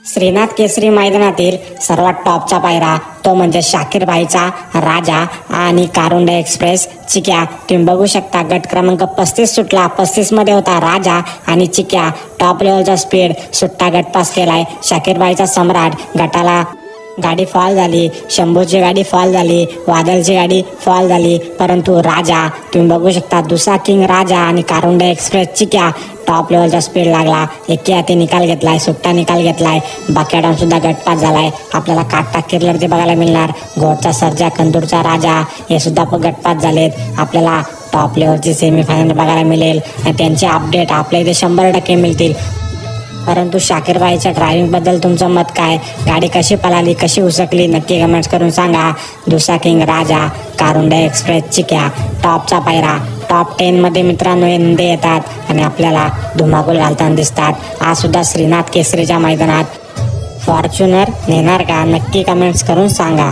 श्रीनाथ केसरी मैदानातील सर्वात टॉपचा पायरा तो म्हणजे शाकीर भाईचा राजा आणि कारुंडे एक्सप्रेस. चिक्या तुम्ही बघू शकता गट क्रमांक पस्तीस सुटला. पस्तीसमध्ये होता राजा आणि चिक्या. टॉप लेवलचा स्पीड सुट्टा गट पास केलाय. शाकीर भाईचा सम्राट गटाला गाडी फॉल झाली शंभूची गाडी फॉल झाली वादळची गाडी फॉल झाली. परंतु राजा तुम्ही बघू शकता दुसरा किंग राजा आणि कारुंडा एक्सप्रेसची क्या टॉप लेवलचा स्पीड लागला. एके हाती निकाल घेतलाय सुट्टा निकाल घेतलाय. बाक्याडाऊन सुद्धा गटपात झालाय. आपल्याला काटा ते बघायला मिळणार. घोडचा सर्जा कंदूरचा राजा हे सुद्धा गटपात झालेत. आपल्याला टॉप लेवलची सेमीफायनल बघायला मिळेल. आणि त्यांचे अपडेट आपल्या इथे शंभर टक्के मिळतील. परंतु शाकीरबाईच्या ड्रायव्हिंगबद्दल तुमचं मत काय? गाडी कशी पळाली कशी उसकली नक्की कमेंट्स करून सांगा. दुसरा किंग राजा कारुंडा एक्सप्रेस चिक्या टॉपचा पायरा. टॉप टेन मध्ये मित्रांनो नंदे येतात आणि आपल्याला धुमाकूल घालताना दिसतात. आज सुद्धा श्रीनाथ केसरीच्या मैदानात. फॉर्च्युनर नेणार का? नक्की कमेंट्स करून सांगा.